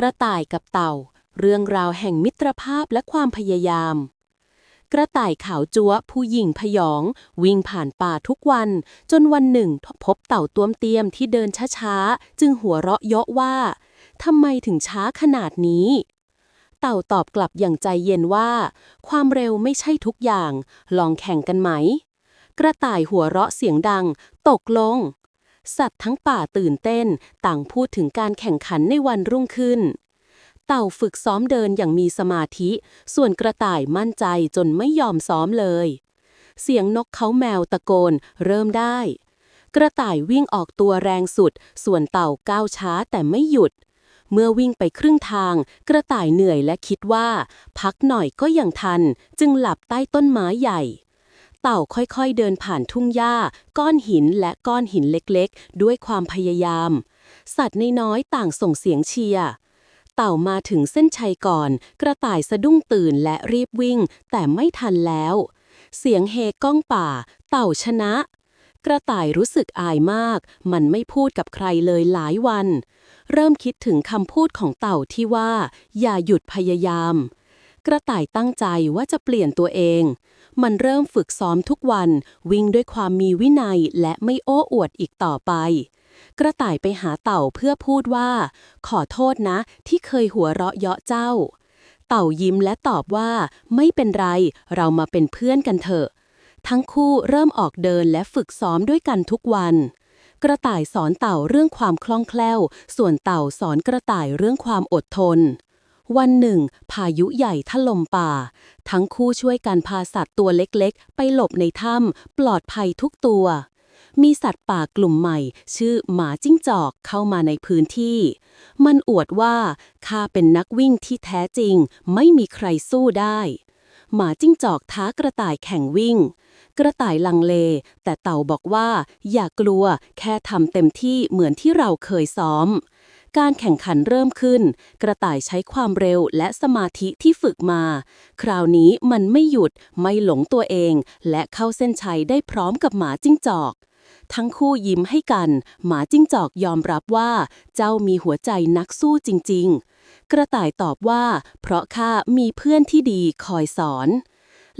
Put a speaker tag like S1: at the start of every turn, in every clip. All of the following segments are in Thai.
S1: กระต่ายกับเต่า เรื่องราวแห่งมิตรภาพและความพยายาม กระต่ายขาวจั๊วผู้หญิงพยอง วิ่งผ่านป่าทุกวัน จนวันหนึ่งพบเต่าต้วมเตียมที่เดินช้าๆ จึงหัวเราะเยาะว่าทำไมถึงช้าขนาดนี้ เต่าตอบกลับอย่างใจเย็นว่า ความเร็วไม่ใช่ทุกอย่าง ลองแข่งกันไหม กระต่ายหัวเราะเสียงดัง ตกลง สัตว์ทั้งป่าตื่นเต้น ต่างพูดถึงการแข่งขันในวันรุ่งขึ้น เต่าฝึกซ้อมเดินอย่างมีสมาธิ ส่วนกระต่ายมั่นใจจนไม่ยอมซ้อมเลย เสียงนกเขาแมวตะโกน เริ่มได้ กระต่ายวิ่งออกตัวแรงสุด ส่วนเต่าก้าวช้าแต่ไม่หยุด เมื่อวิ่งไปครึ่งทาง กระต่ายเหนื่อยและคิดว่า พักหน่อยก็ยังทัน จึงหลับใต้ต้นไม้ใหญ่ เต่าค่อยๆเดินผ่านทุ่งหญ้า ก้อนหินและก้อนหินเล็กๆ ด้วยความพยายาม สัตว์น้อยๆต่างส่งเสียงเชียร์เต่ามาถึงเส้นชัยก่อน กระต่ายสะดุ้งตื่นและรีบวิ่ง แต่ไม่ทันแล้ว เสียงเฮก้องป่า เต่าชนะ กระต่ายรู้สึกอายมาก มันไม่พูดกับใครเลยหลายวัน เริ่มคิดถึงคำพูดของเต่าที่ว่า อย่าหยุดพยายาม กระต่ายตั้งใจว่าจะเปลี่ยนตัวเอง มันเริ่มฝึกซ้อมทุกวัน วิ่งด้วยความมีวินัยและไม่โอ้อวดอีกต่อไป กระต่ายไปหาเต่าเพื่อพูดว่า ขอโทษนะ ที่เคยหัวเราะเยาะเจ้า เต่ายิ้มและตอบว่า ไม่เป็นไร เรามาเป็นเพื่อนกันเถอะ ทั้งคู่เริ่มออกเดินและฝึกซ้อมด้วยกันทุกวันกระต่ายสอนเต่าเรื่องความคล่องแคล่ว ส่วนเต่าสอนกระต่ายเรื่องความอดทน วันหนึ่ง พายุใหญ่ถล่มป่า ทั้งคู่ช่วยกันพาสัตว์ตัวเล็กๆ ไปหลบในถ้ำปลอดภัยทุกตัว มีสัตว์ป่ากลุ่มใหม่ ชื่อหมาจิ้งจอกเข้ามาในพื้นที่ มันอวดว่าข้าเป็นนักวิ่งที่แท้จริง ไม่มีใครสู้ได้ หมาจิ้งจอกท้ากระต่ายแข่งวิ่งกระต่ายลังเล แต่เต่าบอกว่า อย่ากลัว แค่ทำเต็มที่เหมือนที่เราเคยซ้อม การแข่งขันเริ่มขึ้น กระต่ายใช้ความเร็วและสมาธิที่ฝึกมา คราวนี้มันไม่หยุดไม่หลงตัวเอง และเข้าเส้นชัยได้พร้อมกับหมาจิ้งจอก ทั้งคู่ยิ้มให้กัน หมาจิ้งจอกยอมรับว่า เจ้ามีหัวใจนักสู้จริง ๆ กระต่ายตอบว่า เพราะข้ามีเพื่อนที่ดีคอยสอน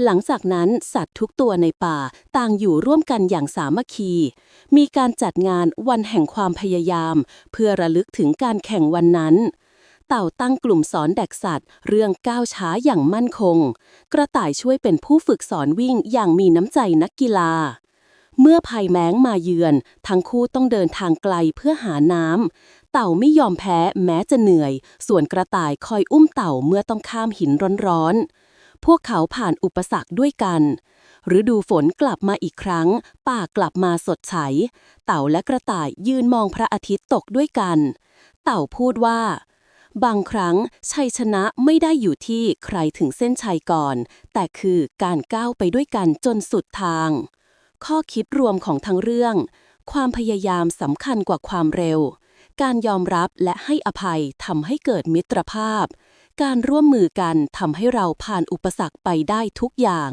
S1: หลังจากนั้นสัตว์ทุกตัวในป่าต่างอยู่ร่วมกันอย่างสามัคคี มีการจัดงานวันแห่งความพยายาม เพื่อระลึกถึงการแข่งวันนั้น เต่าตั้งกลุ่มสอนเด็กสัตว์ เรื่องก้าวช้าอย่างมั่นคง กระต่ายช่วยเป็นผู้ฝึกสอนวิ่งอย่างมีน้ำใจนักกีฬาเมื่อภัยแม้งมาเยือน ทั้งคู่ต้องเดินทางไกลเพื่อหาน้ำ เต่าไม่ยอมแพ้แม้จะเหนื่อย ส่วนกระต่ายคอยอุ้มเต่าเมื่อต้องข้ามหินร้อนๆ พวกเขาผ่านอุปสรรคด้วยกัน ฤดูฝนกลับมาอีกครั้ง ป่ากลับมาสดใส เต่าและกระต่ายยืนมองพระอาทิตย์ตกด้วยกัน เต่าพูดว่า บางครั้งชัยชนะไม่ได้อยู่ที่ใครถึงเส้นชัยก่อน แต่คือการก้าวไปด้วยกันจนสุดทาง ข้อคิดรวมของทั้งเรื่อง ความพยายามสำคัญกว่าความเร็ว การยอมรับและให้อภัยทำให้เกิดมิตรภาพ การร่วมมือกันทำให้เราผ่านอุปสรรคไปได้ทุกอย่าง